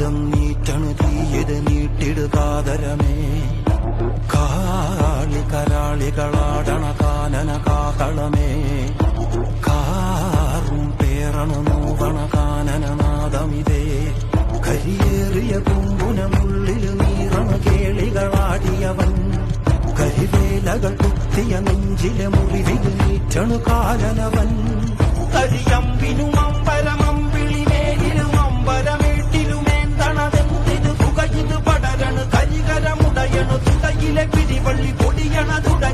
നാദം നീറ്റണു തീയത് നീട്ടിടുകാതരമേ കാളി കരാളികളാടണ കാനന കാതളമേ. കാറും പേറണു നോവണ കാനനനാദമിതേ കരിയേറിയ കുമ്പുനമുള്ളിൽ നീറണ കേളികളാടിയവൻ. കരിവേലകൾ കുത്തിയ നെഞ്ചിലെ മുറിവിൽ നീറ്റണു കാലനവൻ കരിയമ്പിനുമാ கோயில பிடி வள்ளி கொடியனதுடன்